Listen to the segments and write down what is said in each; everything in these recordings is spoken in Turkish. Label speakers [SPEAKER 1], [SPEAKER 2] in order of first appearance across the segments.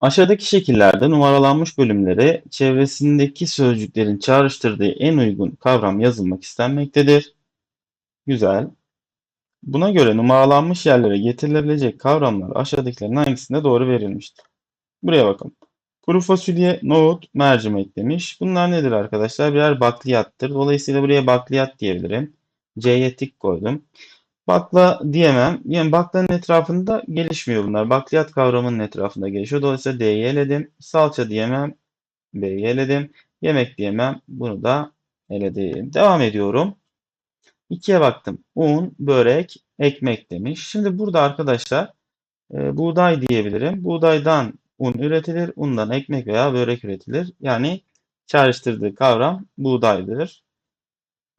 [SPEAKER 1] Aşağıdaki şekillerde numaralanmış bölümlere çevresindeki sözcüklerin çağrıştırdığı en uygun kavram yazılmak istenmektedir. Güzel. Buna göre numaralanmış yerlere getirilebilecek kavramlar aşağıdakilerin hangisinde doğru verilmiştir? Buraya bakın. Kuru fasulye, nohut, mercimek demiş. Bunlar nedir arkadaşlar? Birer bakliyattır. Dolayısıyla buraya bakliyat diyebilirim. C'ye tik koydum. Bakla diyemem. Yani baklanın etrafında gelişmiyor bunlar. Bakliyat kavramının etrafında gelişiyor. Dolayısıyla D'yi eledim. Salça diyemem. B'yi eledim. Yemek diyemem. Bunu da eledim. Devam ediyorum. 2'ye baktım. Un, börek, ekmek demiş. Şimdi burada arkadaşlar e, buğday diyebilirim. Buğdaydan un üretilir. Undan ekmek veya börek üretilir. Yani çağrıştırdığı kavram buğdaydır.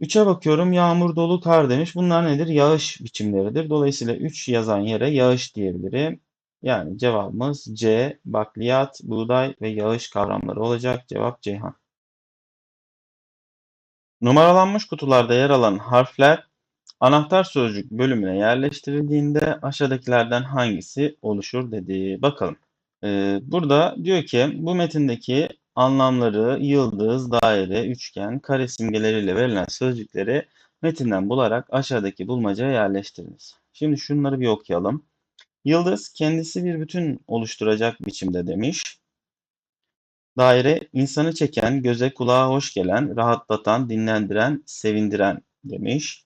[SPEAKER 1] 3'e bakıyorum. Yağmur, dolu, kar demiş. Bunlar nedir? Yağış biçimleridir. Dolayısıyla 3 yazan yere yağış diyebilirim. Yani cevabımız C, bakliyat, buğday ve yağış kavramları olacak. Cevap Ceyhan. Numaralanmış kutularda yer alan harfler anahtar sözcük bölümüne yerleştirildiğinde aşağıdakilerden hangisi oluşur dedi. Bakalım. Ee, burada diyor ki bu metindeki anlamları yıldız, daire, üçgen, kare simgeleriyle verilen sözcükleri metinden bularak aşağıdaki bulmacaya yerleştiriniz. Şimdi şunları bir okuyalım. Yıldız kendisi bir bütün oluşturacak biçimde demiş. Daire insanı çeken, göze kulağa hoş gelen, rahatlatan, dinlendiren, sevindiren demiş.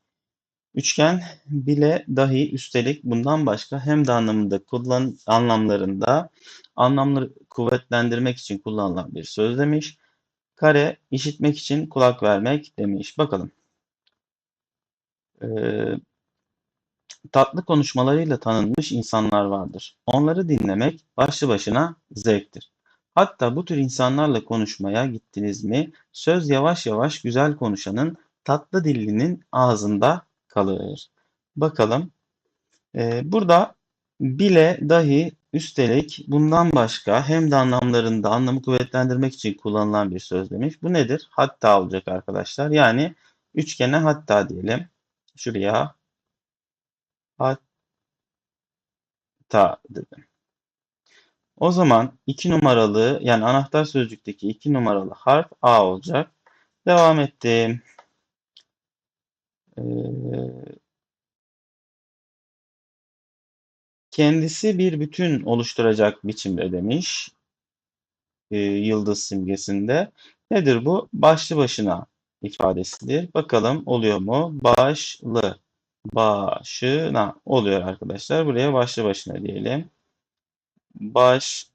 [SPEAKER 1] Üçgen bile dahi üstelik bundan başka hem de anlamında kullan anlamlarında anlamları kuvvetlendirmek için kullanılan bir söz demiş. Kare işitmek için kulak vermek demiş. Bakalım. Ee, tatlı konuşmalarıyla tanınmış insanlar vardır. Onları dinlemek başlı başına zevktir. Hatta bu tür insanlarla konuşmaya gittiniz mi söz yavaş yavaş güzel konuşanın tatlı dillinin ağzında kalır. Bakalım. Ee, burada bile, dahi, üstelik, bundan başka hem de anlamlarında anlamı kuvvetlendirmek için kullanılan bir söz demiş. Bu nedir? Hatta olacak arkadaşlar. Yani üçgene hatta diyelim. Şuraya hatta dedim. O zaman iki numaralı yani anahtar sözcükteki iki numaralı harf A olacak. Devam ettim. Kendisi bir bütün oluşturacak biçimde demiş. E, yıldız simgesinde. Nedir bu? Başlı başına ifadesidir. Bakalım oluyor mu? Başlı. Başına oluyor arkadaşlar. Buraya başlı başına diyelim. Başlı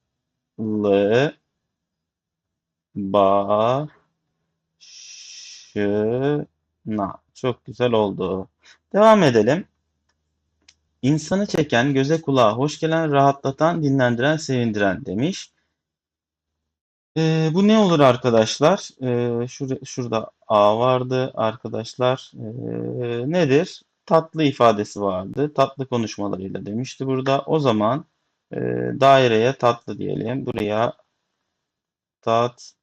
[SPEAKER 1] başına. Çok güzel oldu. Devam edelim. İnsanı çeken, göze kulağa hoş gelen, rahatlatan, dinlendiren, sevindiren demiş. Ee, bu ne olur arkadaşlar? Ee, şurada, şurada A vardı arkadaşlar. Ee, nedir? Tatlı ifadesi vardı. Tatlı konuşmalarıyla demişti burada. O zaman e, daireye tatlı diyelim. Buraya tatlı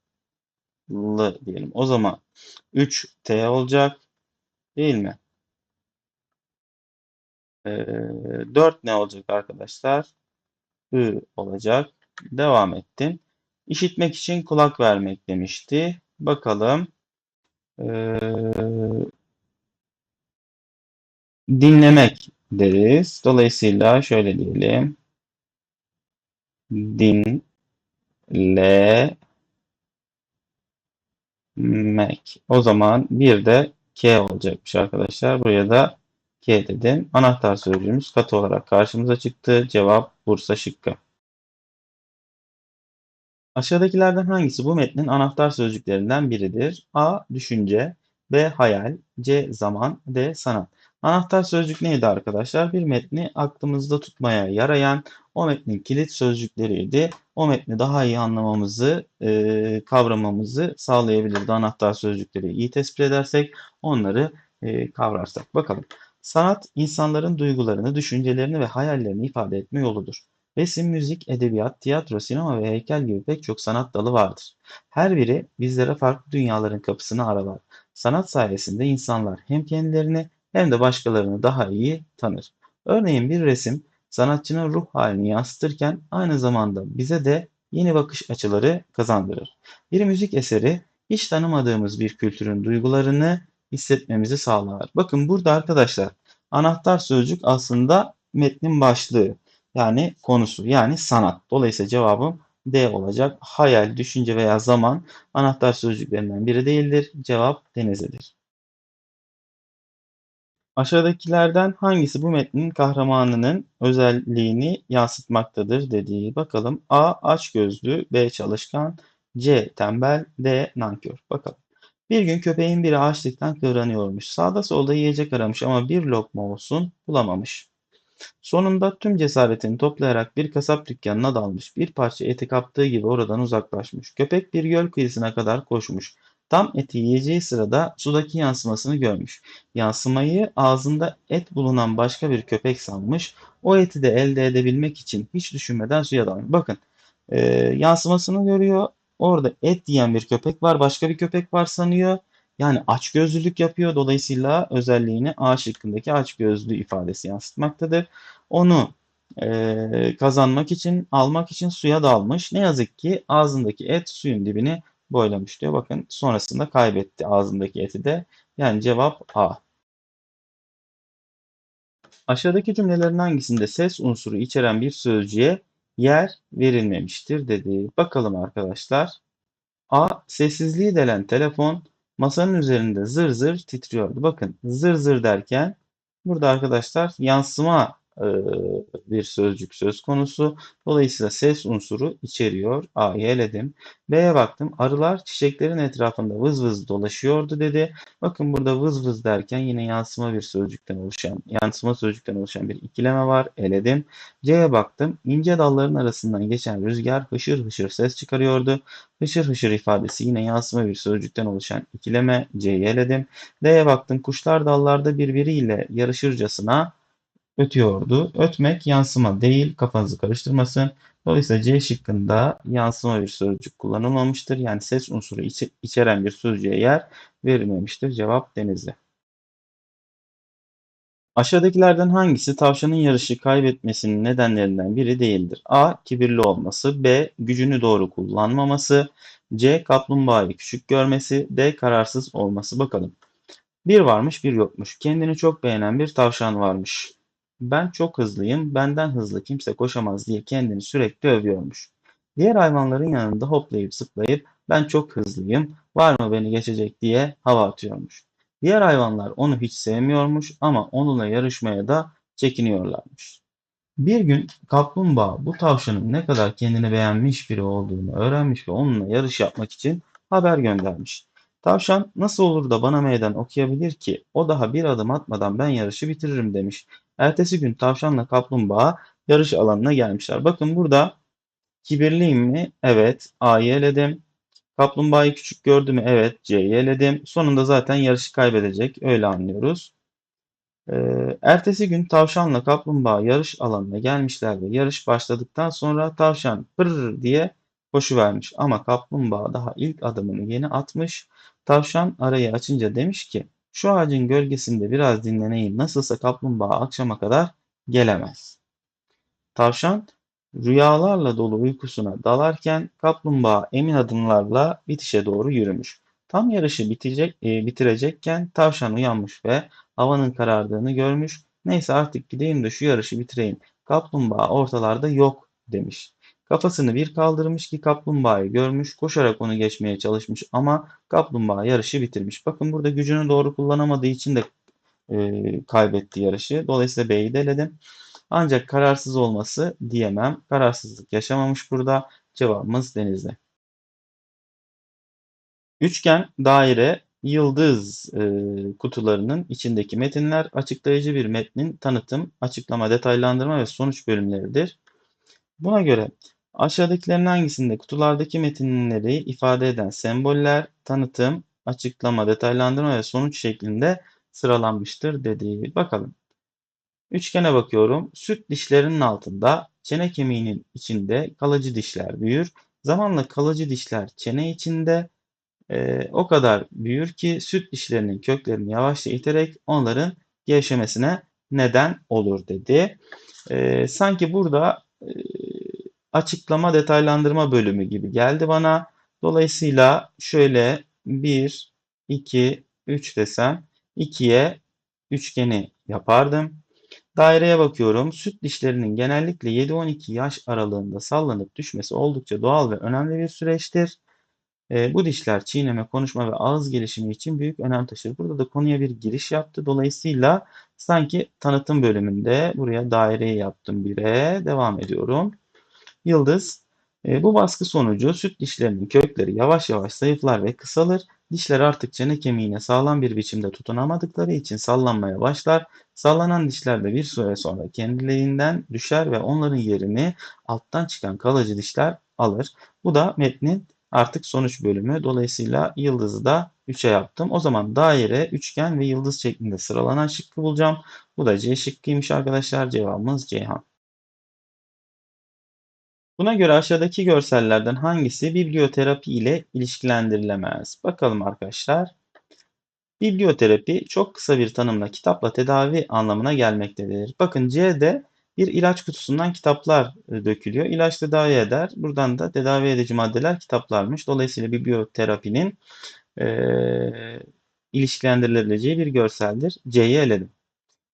[SPEAKER 1] diyelim. O zaman 3T olacak. Değil mi? Ee, 4 ne olacak arkadaşlar? I olacak. Devam ettim. İşitmek için kulak vermek demişti. Bakalım. Ee, dinlemek deriz. Dolayısıyla şöyle diyelim. Dinlemek. O zaman bir de K olacakmış arkadaşlar. Buraya da K dedim. Anahtar sözcüğümüz katı olarak karşımıza çıktı. Cevap Bursa şıkkı. Aşağıdakilerden hangisi bu metnin anahtar sözcüklerinden biridir? A. Düşünce B. Hayal C. Zaman D. Sanat Anahtar sözcük neydi arkadaşlar? Bir metni aklımızda tutmaya yarayan o metnin kilit sözcükleriydi. O metni daha iyi anlamamızı, e, kavramamızı sağlayabilirdi. Anahtar sözcükleri iyi tespit edersek, onları e, kavrarsak. Bakalım. Sanat, insanların duygularını, düşüncelerini ve hayallerini ifade etme yoludur. Resim, müzik, edebiyat, tiyatro, sinema ve heykel gibi pek çok sanat dalı vardır. Her biri bizlere farklı dünyaların kapısını aralar. Sanat sayesinde insanlar hem kendilerini hem de başkalarını daha iyi tanır. Örneğin bir resim sanatçının ruh halini yansıtırken aynı zamanda bize de yeni bakış açıları kazandırır. Bir müzik eseri hiç tanımadığımız bir kültürün duygularını hissetmemizi sağlar. Bakın burada arkadaşlar anahtar sözcük aslında metnin başlığı yani konusu yani sanat. Dolayısıyla cevabım D olacak. Hayal, düşünce veya zaman anahtar sözcüklerinden biri değildir. Cevap Denizli'dir. Aşağıdakilerden hangisi bu metnin kahramanının özelliğini yansıtmaktadır dediği bakalım. A. Açgözlü, B. Çalışkan, C. Tembel, D. Nankör. Bakalım. Bir gün köpeğin biri açlıktan kıvranıyormuş. Sağda solda yiyecek aramış ama bir lokma olsun bulamamış. Sonunda tüm cesaretini toplayarak bir kasap dükkanına dalmış. Bir parça eti kaptığı gibi oradan uzaklaşmış. Köpek bir göl kıyısına kadar koşmuş. Tam eti yiyeceği sırada sudaki yansımasını görmüş. Yansımayı ağzında et bulunan başka bir köpek sanmış. O eti de elde edebilmek için hiç düşünmeden suya dalmış. Bakın e, yansımasını görüyor. Orada et yiyen bir köpek var. Başka bir köpek var sanıyor. Yani açgözlülük yapıyor. Dolayısıyla özelliğini A şıkkındaki açgözlü ifadesi yansıtmaktadır. Onu e, kazanmak için, almak için suya dalmış. Ne yazık ki ağzındaki et suyun dibini boylamış diyor. Bakın sonrasında kaybetti ağzındaki eti de. Yani cevap A. Aşağıdaki cümlelerin hangisinde ses unsuru içeren bir sözcüğe yer verilmemiştir dedi. Bakalım arkadaşlar. A. Sessizliği delen telefon masanın üzerinde zır zır titriyordu. Bakın zır zır derken burada arkadaşlar yansıma bir sözcük söz konusu. Dolayısıyla ses unsuru içeriyor. A'yı eledim. B'ye baktım. Arılar çiçeklerin etrafında vız vız dolaşıyordu dedi. Bakın burada vız vız derken yine yansıma bir sözcükten oluşan, yansıma sözcükten oluşan bir ikileme var. Eledim. C'ye baktım. İnce dalların arasından geçen rüzgar hışır hışır ses çıkarıyordu. Hışır hışır ifadesi yine yansıma bir sözcükten oluşan ikileme. C'yi eledim. D'ye baktım. Kuşlar dallarda birbiriyle yarışırcasına ötüyordu. Ötmek yansıma değil, kafanızı karıştırmasın. Dolayısıyla C şıkkında yansıma bir sözcük kullanılmamıştır. Yani ses unsuru içe içeren bir sözcüğe yer verilmemiştir. Cevap Denizli. Aşağıdakilerden hangisi tavşanın yarışı kaybetmesinin nedenlerinden biri değildir? A. Kibirli olması. B. Gücünü doğru kullanmaması. C. Kaplumbağayı küçük görmesi. D. Kararsız olması. Bakalım. Bir varmış bir yokmuş. Kendini çok beğenen bir tavşan varmış. Ben çok hızlıyım, benden hızlı kimse koşamaz diye kendini sürekli övüyormuş. Diğer hayvanların yanında hoplayıp zıplayıp ben çok hızlıyım, var mı beni geçecek diye hava atıyormuş. Diğer hayvanlar onu hiç sevmiyormuş ama onunla yarışmaya da çekiniyorlarmış. Bir gün kaplumbağa bu tavşanın ne kadar kendini beğenmiş biri olduğunu öğrenmiş ve onunla yarış yapmak için haber göndermiş. Tavşan nasıl olur da bana meydan okuyabilir ki? O daha bir adım atmadan ben yarışı bitiririm demiş. Ertesi gün tavşanla kaplumbağa yarış alanına gelmişler. Bakın burada kibirliyim mi? Evet. A'yı eledim. Kaplumbağayı küçük gördü mü? Evet. C'yi eledim. Sonunda zaten yarışı kaybedecek. Öyle anlıyoruz. Ee, ertesi gün tavşanla kaplumbağa yarış alanına gelmişler ve yarış başladıktan sonra tavşan pırr diye koşuvermiş. Ama kaplumbağa daha ilk adımını yeni atmış. Tavşan arayı açınca demiş ki şu ağacın gölgesinde biraz dinleneyim. Nasılsa kaplumbağa akşama kadar gelemez. Tavşan rüyalarla dolu uykusuna dalarken kaplumbağa emin adımlarla bitişe doğru yürümüş. Tam yarışı bitecek, e, bitirecekken tavşan uyanmış ve havanın karardığını görmüş. Neyse artık gideyim de şu yarışı bitireyim. Kaplumbağa ortalarda yok demiş. Kafasını bir kaldırmış ki kaplumbağayı görmüş, koşarak onu geçmeye çalışmış ama kaplumbağa yarışı bitirmiş. Bakın burada gücünü doğru kullanamadığı için de e, kaybetti yarışı. Dolayısıyla B'yi de eledim. Ancak kararsız olması diyemem. Kararsızlık yaşamamış burada. Cevabımız Denizli. Üçgen, daire, yıldız e, kutularının içindeki metinler açıklayıcı bir metnin tanıtım, açıklama, detaylandırma ve sonuç bölümleridir. Buna göre Aşağıdakilerin hangisinde kutulardaki metinleri ifade eden semboller, tanıtım, açıklama, detaylandırma ve sonuç şeklinde sıralanmıştır dedi. Bakalım. Üçgene bakıyorum. Süt dişlerinin altında, çene kemiğinin içinde kalıcı dişler büyür. Zamanla kalıcı dişler çene içinde e, o kadar büyür ki süt dişlerinin köklerini yavaşça iterek onların gevşemesine neden olur dedi. E, sanki burada e, açıklama detaylandırma bölümü gibi geldi bana. Dolayısıyla şöyle 1, 2, 3 desem 2'ye üçgeni yapardım. Daireye bakıyorum. Süt dişlerinin genellikle 7-12 yaş aralığında sallanıp düşmesi oldukça doğal ve önemli bir süreçtir. E, bu dişler çiğneme, konuşma ve ağız gelişimi için büyük önem taşır. Burada da konuya bir giriş yaptı. Dolayısıyla sanki tanıtım bölümünde buraya daireyi yaptım bire. Devam ediyorum. Yıldız. E, bu baskı sonucu süt dişlerinin kökleri yavaş yavaş zayıflar ve kısalır. Dişler artık çene kemiğine sağlam bir biçimde tutunamadıkları için sallanmaya başlar. Sallanan dişler de bir süre sonra kendiliğinden düşer ve onların yerini alttan çıkan kalıcı dişler alır. Bu da metnin artık sonuç bölümü. Dolayısıyla yıldızı da 3'e yaptım. O zaman daire, üçgen ve yıldız şeklinde sıralanan şıkkı bulacağım. Bu da C şıkkıymış arkadaşlar. Cevabımız Ceyhan. Buna göre aşağıdaki görsellerden hangisi biblioterapi ile ilişkilendirilemez? Bakalım arkadaşlar. Biblioterapi çok kısa bir tanımla kitapla tedavi anlamına gelmektedir. Bakın C'de bir ilaç kutusundan kitaplar e, dökülüyor. İlaç tedavi eder. Buradan da tedavi edici maddeler kitaplarmış. Dolayısıyla biblioterapinin e, ilişkilendirilebileceği bir görseldir. C'yi eledim.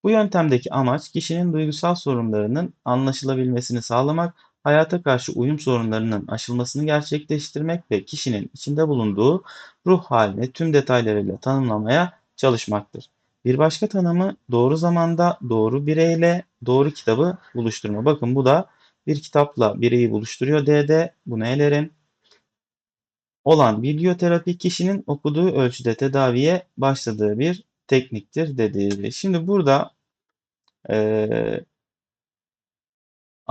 [SPEAKER 1] Bu yöntemdeki amaç kişinin duygusal sorunlarının anlaşılabilmesini sağlamak, hayata karşı uyum sorunlarının aşılmasını gerçekleştirmek ve kişinin içinde bulunduğu ruh halini tüm detaylarıyla tanımlamaya çalışmaktır. Bir başka tanımı doğru zamanda doğru bireyle doğru kitabı buluşturma. Bakın bu da bir kitapla bireyi buluşturuyor D'de. Bunu elerim. Olan biblioterapi kişinin okuduğu ölçüde tedaviye başladığı bir tekniktir dedi. Şimdi burada e,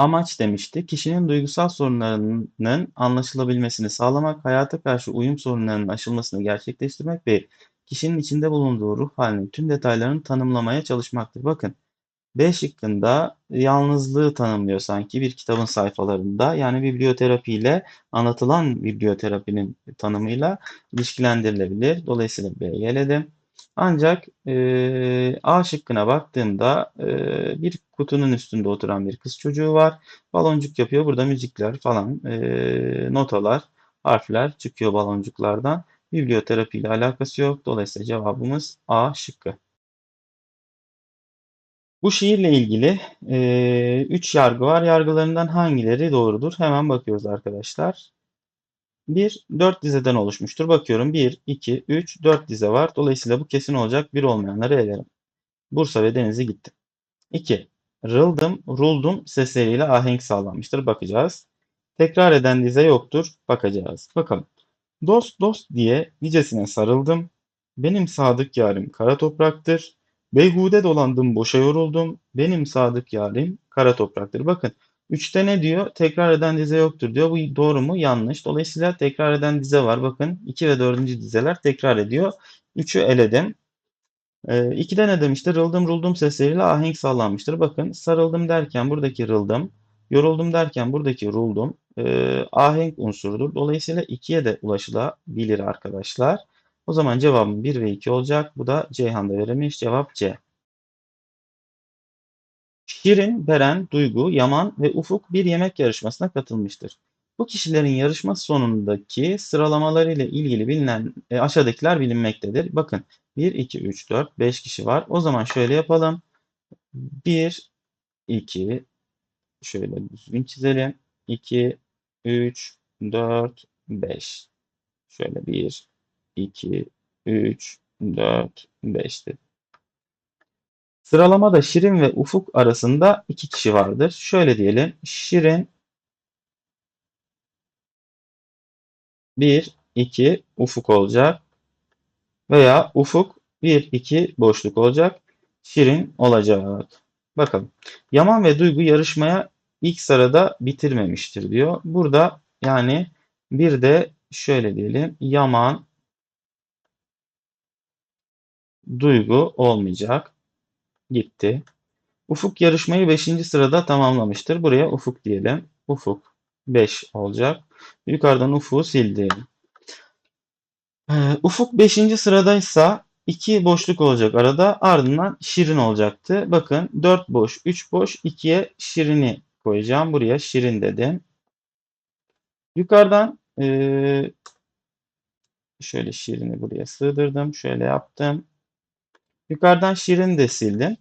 [SPEAKER 1] amaç demişti. Kişinin duygusal sorunlarının anlaşılabilmesini sağlamak, hayata karşı uyum sorunlarının aşılmasını gerçekleştirmek ve kişinin içinde bulunduğu ruh halinin tüm detaylarını tanımlamaya çalışmaktır. Bakın B şıkkında yalnızlığı tanımlıyor sanki bir kitabın sayfalarında. Yani biblioterapi ile anlatılan biblioterapinin tanımıyla ilişkilendirilebilir. Dolayısıyla B'yi eledim. Ancak e, A şıkkına baktığımda e, bir kutunun üstünde oturan bir kız çocuğu var. Baloncuk yapıyor. Burada müzikler falan, e, notalar, harfler çıkıyor baloncuklardan. Biblioterapi ile alakası yok. Dolayısıyla cevabımız A şıkkı. Bu şiirle ilgili e, üç yargı var. Yargılarından hangileri doğrudur? Hemen bakıyoruz arkadaşlar. Bir, dört dizeden oluşmuştur. Bakıyorum 1, 2, 3, 4 dize var. Dolayısıyla bu kesin olacak. Bir olmayanları elerim. Bursa ve Denizli gitti. 2. Rıldım, ruldum sesleriyle ahenk sağlanmıştır. Bakacağız. Tekrar eden dize yoktur. Bakacağız. Bakalım. Dost dost diye nicesine sarıldım. Benim sadık yarim kara topraktır. Beyhude dolandım, boşa yoruldum. Benim sadık yarim kara topraktır. Bakın üçte ne diyor? Tekrar eden dize yoktur diyor. Bu doğru mu? Yanlış. Dolayısıyla tekrar eden dize var. Bakın 2 ve 4. dizeler tekrar ediyor. 3'ü eledim. E, 2'de ne demiştir? Rıldım ruldum sesleriyle ahenk sağlanmıştır. Bakın sarıldım derken buradaki rıldım, yoruldum derken buradaki ruldum e, ahenk unsurudur. Dolayısıyla 2'ye de ulaşılabilir arkadaşlar. O zaman cevabım 1 ve 2 olacak. Bu da Ceyhan'da verilmiş. Cevap C. Şirin, Beren, Duygu, Yaman ve Ufuk bir yemek yarışmasına katılmıştır. Bu kişilerin yarışma sonundaki sıralamalarıyla ilgili bilinen e, aşağıdakiler bilinmektedir. Bakın 1, 2, 3, 4, 5 kişi var. O zaman şöyle yapalım. 1, 2, şöyle düzgün çizelim. 2, 3, 4, 5. Şöyle 1, 2, 3, 4, 5 dedim. Sıralamada Şirin ve Ufuk arasında iki kişi vardır. Şöyle diyelim. Şirin 1, 2 Ufuk olacak. Veya Ufuk 1, 2 boşluk olacak. Şirin olacak. Bakalım. Yaman ve Duygu yarışmaya ilk sırada bitirmemiştir diyor. Burada yani bir de şöyle diyelim. Yaman Duygu olmayacak. Gitti. Ufuk yarışmayı 5. sırada tamamlamıştır. Buraya Ufuk diyelim. Ufuk 5 olacak. Yukarıdan Ufuk'u sildim. Ee, Ufuk 5. sıradaysa 2 boşluk olacak arada. Ardından Şirin olacaktı. Bakın 4 boş, 3 boş, 2'ye Şirin'i koyacağım. Buraya Şirin dedim. Yukarıdan eee, şöyle şiirini buraya sığdırdım. Şöyle yaptım. Yukarıdan şiirini de sildim.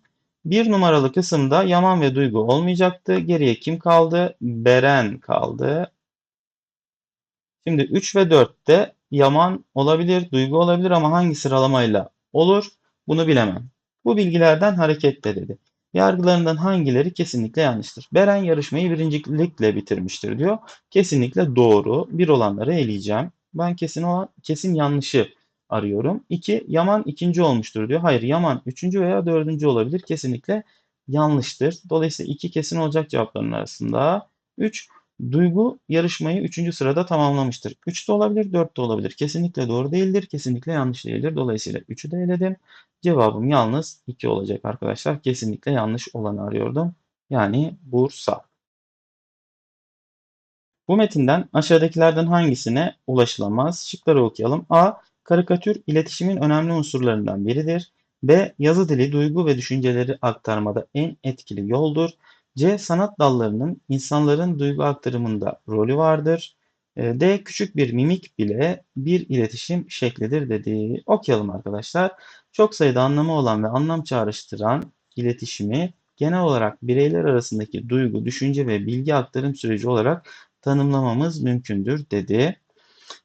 [SPEAKER 1] Bir numaralı kısımda Yaman ve Duygu olmayacaktı. Geriye kim kaldı? Beren kaldı. Şimdi 3 ve 4'te Yaman olabilir, Duygu olabilir ama hangi sıralamayla olur? Bunu bilemem. Bu bilgilerden hareketle dedi. Yargılarından hangileri kesinlikle yanlıştır? Beren yarışmayı birincilikle bitirmiştir diyor. Kesinlikle doğru. Bir olanları eleyeceğim. Ben kesin olan kesin yanlışı arıyorum. 2. Yaman ikinci olmuştur diyor. Hayır Yaman üçüncü veya dördüncü olabilir. Kesinlikle yanlıştır. Dolayısıyla iki kesin olacak cevapların arasında. 3. Duygu yarışmayı 3. sırada tamamlamıştır. 3 de olabilir, 4 de olabilir. Kesinlikle doğru değildir, kesinlikle yanlış değildir. Dolayısıyla 3'ü de eledim. Cevabım yalnız 2 olacak arkadaşlar. Kesinlikle yanlış olanı arıyordum. Yani Bursa. Bu metinden aşağıdakilerden hangisine ulaşılamaz? Şıkları okuyalım. A. Karikatür iletişimin önemli unsurlarından biridir. B. Yazı dili, duygu ve düşünceleri aktarmada en etkili yoldur. C. Sanat dallarının insanların duygu aktarımında rolü vardır. E, D. Küçük bir mimik bile bir iletişim şeklidir dediği. Okuyalım arkadaşlar. Çok sayıda anlamı olan ve anlam çağrıştıran iletişimi genel olarak bireyler arasındaki duygu, düşünce ve bilgi aktarım süreci olarak tanımlamamız mümkündür dedi.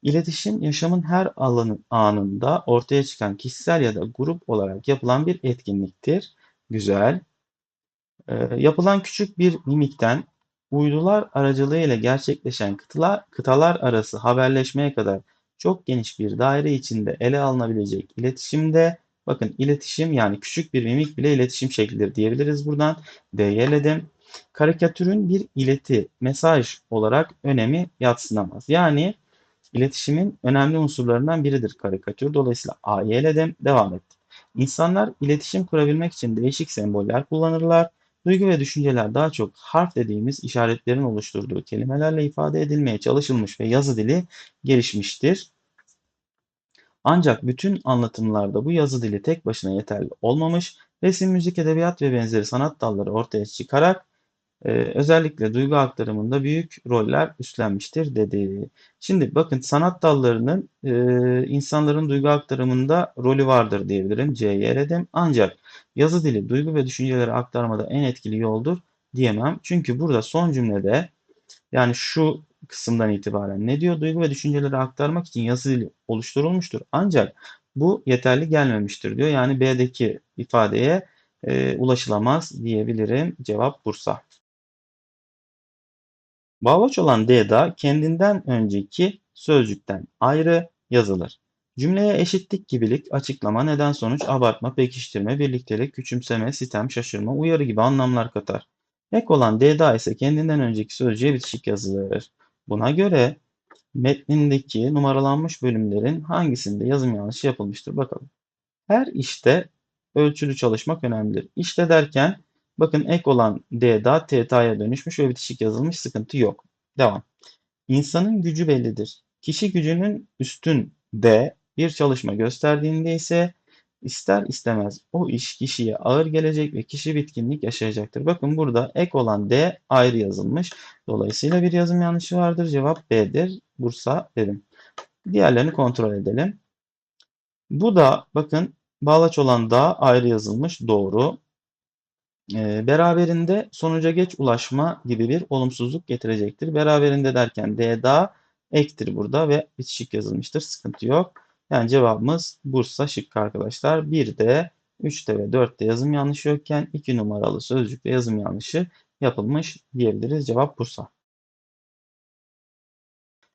[SPEAKER 1] İletişim yaşamın her alanı, anında ortaya çıkan kişisel ya da grup olarak yapılan bir etkinliktir. Güzel. Ee, yapılan küçük bir mimikten uydular aracılığıyla gerçekleşen kıtalar, kıtalar arası haberleşmeye kadar çok geniş bir daire içinde ele alınabilecek iletişimde bakın iletişim yani küçük bir mimik bile iletişim şeklidir diyebiliriz buradan. D'ye Karikatürün bir ileti, mesaj olarak önemi yatsınamaz. Yani iletişimin önemli unsurlarından biridir karikatür. Dolayısıyla A'yı eledim, devam ettim. İnsanlar iletişim kurabilmek için değişik semboller kullanırlar. Duygu ve düşünceler daha çok harf dediğimiz işaretlerin oluşturduğu kelimelerle ifade edilmeye çalışılmış ve yazı dili gelişmiştir. Ancak bütün anlatımlarda bu yazı dili tek başına yeterli olmamış, resim, müzik, edebiyat ve benzeri sanat dalları ortaya çıkarak e, özellikle duygu aktarımında büyük roller üstlenmiştir dedi. Şimdi bakın sanat dallarının e, insanların duygu aktarımında rolü vardır diyebilirim. C'ye eledim. Ancak yazı dili duygu ve düşünceleri aktarmada en etkili yoldur diyemem. Çünkü burada son cümlede yani şu kısımdan itibaren ne diyor? Duygu ve düşünceleri aktarmak için yazı dili oluşturulmuştur. Ancak bu yeterli gelmemiştir diyor. Yani B'deki ifadeye e, ulaşılamaz diyebilirim. Cevap Bursa. Bağlaç olan D'da kendinden önceki sözcükten ayrı yazılır. Cümleye eşitlik, gibilik, açıklama, neden sonuç, abartma, pekiştirme, birliktelik, küçümseme, sitem, şaşırma, uyarı gibi anlamlar katar. Ek olan D'da ise kendinden önceki sözcüğe bitişik yazılır. Buna göre metnindeki numaralanmış bölümlerin hangisinde yazım yanlışı yapılmıştır bakalım. Her işte ölçülü çalışmak önemlidir. İşte derken bakın ek olan D'da TT'ye dönüşmüş ve bitişik yazılmış sıkıntı yok. Devam. İnsanın gücü bellidir. Kişi gücünün üstün D bir çalışma gösterdiğinde ise ister istemez o iş kişiye ağır gelecek ve kişi bitkinlik yaşayacaktır. Bakın burada ek olan D ayrı yazılmış. Dolayısıyla bir yazım yanlışı vardır. Cevap B'dir. Bursa dedim. Diğerlerini kontrol edelim. Bu da bakın bağlaç olan da ayrı yazılmış. Doğru. E, beraberinde sonuca geç ulaşma gibi bir olumsuzluk getirecektir. Beraberinde derken D da ektir burada ve bitişik yazılmıştır. Sıkıntı yok. Yani cevabımız Bursa şıkkı arkadaşlar. 1'de, 3'te ve 4'te yazım yanlışı yokken 2 numaralı sözcükte yazım yanlışı yapılmış diyebiliriz. Cevap Bursa.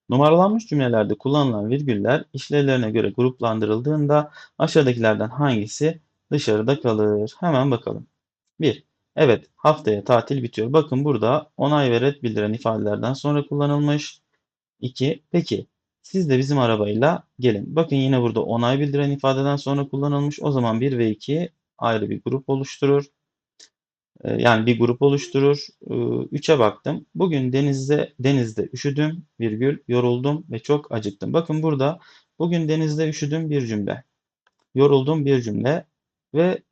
[SPEAKER 1] Numaralanmış cümlelerde kullanılan virgüller işlevlerine göre gruplandırıldığında aşağıdakilerden hangisi dışarıda kalır? Hemen bakalım. 1. Evet, haftaya tatil bitiyor. Bakın burada onay ve red bildiren ifadelerden sonra kullanılmış. 2. Peki, siz de bizim arabayla gelin. Bakın yine burada onay bildiren ifadeden sonra kullanılmış. O zaman 1 ve 2 ayrı bir grup oluşturur. Ee, yani bir grup oluşturur. 3'e ee, baktım. Bugün denizde denizde üşüdüm, virgül, yoruldum ve çok acıktım. Bakın burada bugün denizde üşüdüm bir cümle. Yoruldum bir cümle ve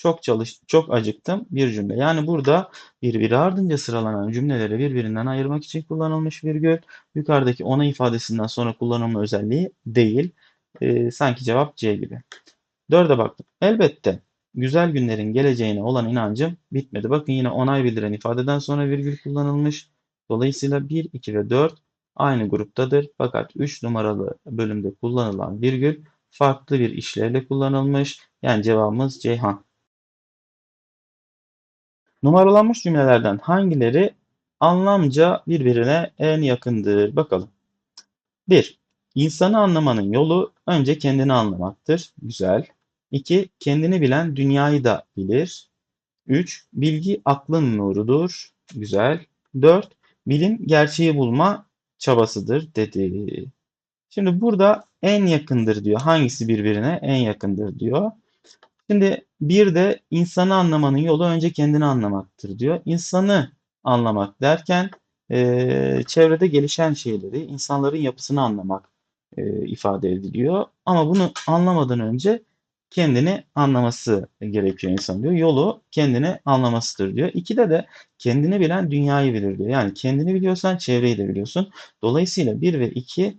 [SPEAKER 1] Çok çalış, çok acıktım bir cümle. Yani burada birbiri ardınca sıralanan cümleleri birbirinden ayırmak için kullanılmış virgül. Yukarıdaki ona ifadesinden sonra kullanılma özelliği değil. Ee, sanki cevap C gibi. Dörde baktım. Elbette güzel günlerin geleceğine olan inancım bitmedi. Bakın yine onay bildiren ifadeden sonra virgül kullanılmış. Dolayısıyla 1, 2 ve 4 aynı gruptadır. Fakat 3 numaralı bölümde kullanılan virgül farklı bir işlevle kullanılmış. Yani cevabımız Ceyhan. Numaralanmış cümlelerden hangileri anlamca birbirine en yakındır? Bakalım. 1. İnsanı anlamanın yolu önce kendini anlamaktır. Güzel. 2. Kendini bilen dünyayı da bilir. 3. Bilgi aklın nurudur. Güzel. 4. Bilim gerçeği bulma çabasıdır dedi. Şimdi burada en yakındır diyor. Hangisi birbirine en yakındır diyor. Şimdi bir de insanı anlamanın yolu önce kendini anlamaktır diyor. İnsanı anlamak derken e, çevrede gelişen şeyleri, insanların yapısını anlamak e, ifade ediliyor. Ama bunu anlamadan önce kendini anlaması gerekiyor insan diyor. Yolu kendini anlamasıdır diyor. İkide de kendini bilen dünyayı bilir diyor. Yani kendini biliyorsan çevreyi de biliyorsun. Dolayısıyla 1 ve 2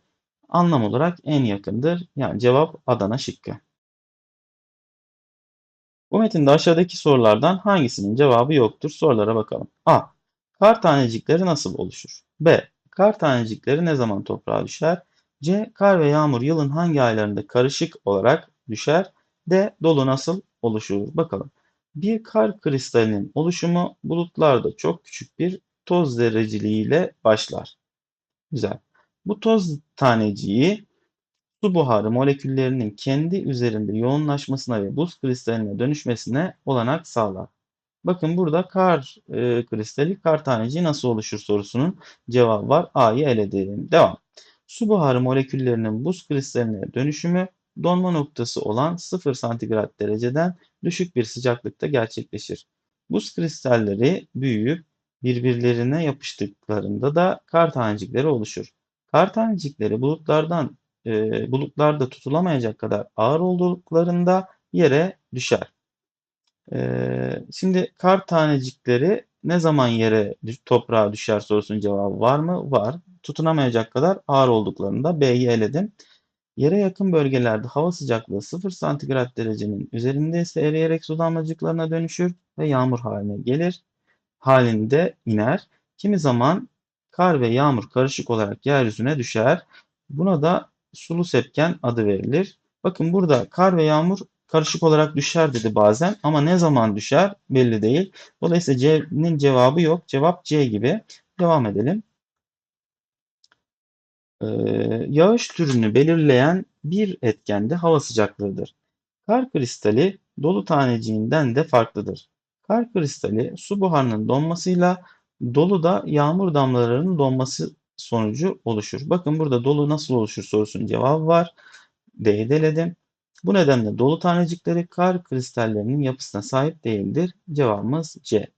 [SPEAKER 1] anlam olarak en yakındır. Yani cevap Adana şıkkı. Bu metinde aşağıdaki sorulardan hangisinin cevabı yoktur? Sorulara bakalım. A. Kar tanecikleri nasıl oluşur? B. Kar tanecikleri ne zaman toprağa düşer? C. Kar ve yağmur yılın hangi aylarında karışık olarak düşer? D. Dolu nasıl oluşur? Bakalım. Bir kar kristalinin oluşumu bulutlarda çok küçük bir toz zerreciliğiyle başlar. Güzel. Bu toz taneciği su buharı moleküllerinin kendi üzerinde yoğunlaşmasına ve buz kristaline dönüşmesine olanak sağlar. Bakın burada kar e, kristali, kar taneciği nasıl oluşur sorusunun cevabı var. A'yı eledim. Devam. Su buharı moleküllerinin buz kristaline dönüşümü donma noktası olan 0 santigrat dereceden düşük bir sıcaklıkta gerçekleşir. Buz kristalleri büyüyüp birbirlerine yapıştıklarında da kar tanecikleri oluşur. Kar tanecikleri bulutlardan e, bulutlarda tutulamayacak kadar ağır olduklarında yere düşer. E, şimdi kar tanecikleri ne zaman yere toprağa düşer sorusunun cevabı var mı? Var. Tutunamayacak kadar ağır olduklarında B'yi eledim. Yere yakın bölgelerde hava sıcaklığı 0 santigrat derecenin üzerindeyse eriyerek su damlacıklarına dönüşür ve yağmur haline gelir. Halinde iner. Kimi zaman kar ve yağmur karışık olarak yeryüzüne düşer. Buna da sulu sepken adı verilir. Bakın burada kar ve yağmur karışık olarak düşer dedi bazen ama ne zaman düşer belli değil. Dolayısıyla C'nin cevabı yok. Cevap C gibi. Devam edelim. Ee, yağış türünü belirleyen bir etken de hava sıcaklığıdır. Kar kristali dolu taneciğinden de farklıdır. Kar kristali su buharının donmasıyla dolu da yağmur damlalarının donması sonucu oluşur. Bakın burada dolu nasıl oluşur sorusunun cevabı var. D'yi deledim. Bu nedenle dolu tanecikleri kar kristallerinin yapısına sahip değildir. Cevabımız C.